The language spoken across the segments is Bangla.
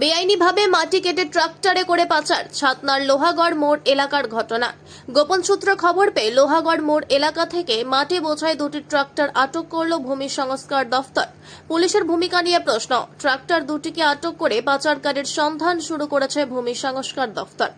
বেআইনিভাবে মাটি কেটে ট্রাক্টরে করে পাচার। ছাতনার লোহাগড় মোড় এলাকার ঘটনা। গোপন সূত্র খবর পেয়ে লোহাগড় মোড় এলাকা থেকে মাটি বোঝায় দুটি ট্রাক্টর আটক করল ভূমি সংস্কার দফতর। পুলিশের ভূমিকা নিয়ে প্রশ্ন, ট্রাক্টর দুটিকে আটক করে পাচারকারীর সন্ধান শুরু করেছে ভূমি সংস্কার দফতর।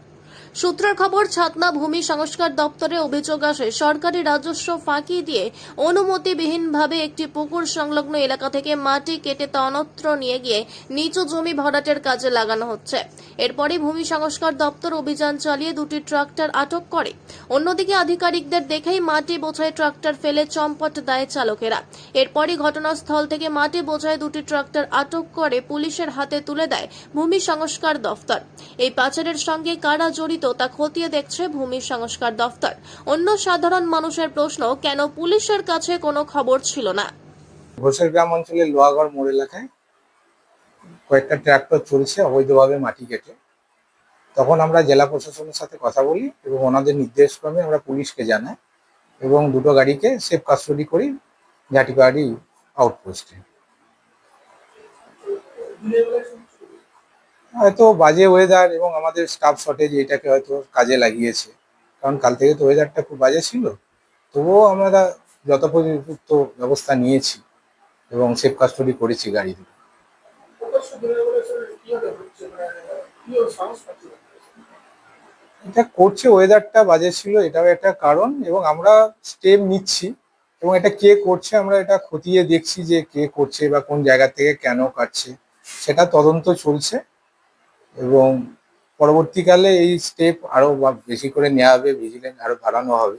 সূত্রের খবর, ছাতনা ভূমি সংস্কার দপ্তরে অভিযোগ আসে, সরকারি রাজস্ব ফাঁকি দিয়ে অনুমতিবিহীনভাবে একটি পুকুর সংলগ্ন এলাকা থেকে মাটি কেটে তা অন্যত্র নিয়ে গিয়ে নিচু জমি ভরাটের কাজে লাগানো হচ্ছে। এরপরই ভূমি সংস্কার দপ্তর অভিযান চালিয়ে দুটি ট্রাক্টর আটক করে। অন্যদিকে আধিকারিকদের দেখেই মাটি বোঝাই ট্রাক্টর ফেলে চম্পট দেয় চালকেরা। এরপরই ঘটনাস্থল থেকে মাটি বোঝাই দুটি ট্রাক্টর আটক করে পুলিশের হাতে তুলে দেয় ভূমি সংস্কার দফতর এই পাচারের সঙ্গে কারা জড়িত তা খতিয়ে দেখছে ভূমি সংস্কার দফতর। অন্য সাধারণ মানুষের প্রশ্ন, কেন পুলিশের কাছে কোনো খবর ছিল না? ঘোষের গ্রাম অঞ্চলের লোহাগড় মোড় এলাকায় কয়েকটা ট্রাক্টর চলছে অবৈধভাবে মাটি কেটে। তখন আমরা জেলা প্রশাসনের সাথে কথা বলি এবং ওনাদের নির্দেশক্রমে আমরা পুলিশকে জানাই এবং দুটো গাড়িকে সেফ কাস্টডি করি ঘাটিপাহাড়ি আউটপোস্টে। হয়তো বাজে ওয়েদার এবং আমাদের স্টাফ শর্টেজ এটাকে হয়তো কাজে লাগিয়েছে। কারণ কাল থেকে তো ওয়েদারটা খুব বাজে ছিল। তবুও আমরা যথোপযুক্ত ব্যবস্থা নিয়েছি এবং সেফ কাস্টডি করেছি গাড়ি দুটো এটা করছে ওয়েদারটা বাজে ছিল, এটাও একটা কারণ এবং আমরা স্টেপ নিচ্ছি এবং এটা কে করছে আমরা এটা খতিয়ে দেখছি যে কে করছে বা কোন জায়গা থেকে কেন কাটছে, সেটা তদন্ত চলছে। এবং পরবর্তীকালে এই স্টেপ আরও বেশি করে নেওয়া হবে ভিজিলেন্স আরও বাড়ানো হবে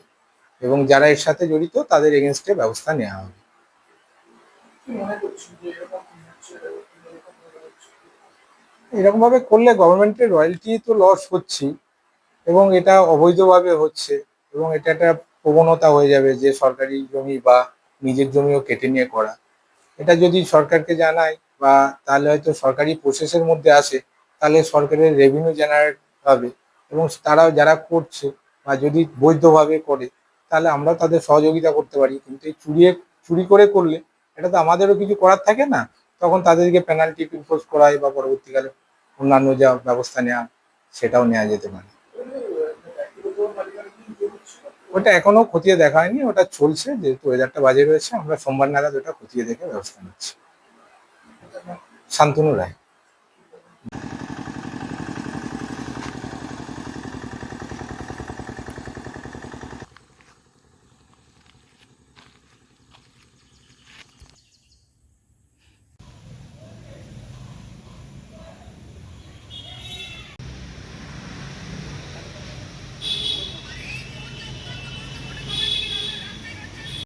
এবং যারা এর সাথে জড়িত তাদের এগেনস্টে ব্যবস্থা নেওয়া হবে। এরকমভাবে করলে গভর্নমেন্টের রয়্যালটি তো লস হচ্ছেই এবং এটা অবৈধভাবে হচ্ছে এবং এটা একটা প্রবণতা হয়ে যাবে যে সরকারি জমি বা নিজের জমিও কেটে নিয়ে করা। এটা যদি সরকারকে জানায় বা তাহলে হয়তো সরকারি প্রসেসের মধ্যে আসে তাহলে সরকারের রেভিনিউ জেনারেট হবে এবং তারা যারা করছে বা যদি বৈধভাবে করে, তাহলে আমরাও তাদের সহযোগিতা করতে পারি। কিন্তু এই চুরিয়ে চুরি করে করলে এটা তো আমাদেরও কিছু করার থাকে না। তখন তাদেরকে পেনাল্টি ইম্পোজ করা বা পরবর্তীকালে অন্যান্য যা ব্যবস্থা নেওয়া সেটাও নেওয়া যেতে পারে। ওটা এখনও খতিয়ে দেখা হয়নি, ওটা চলছে। যেহেতু ওয়েদারটা বাজে রয়েছে, আমরা সোমবার নাগাদ ওটা খতিয়ে দেখে ব্যবস্থা নিচ্ছি। শান্তনু রায়।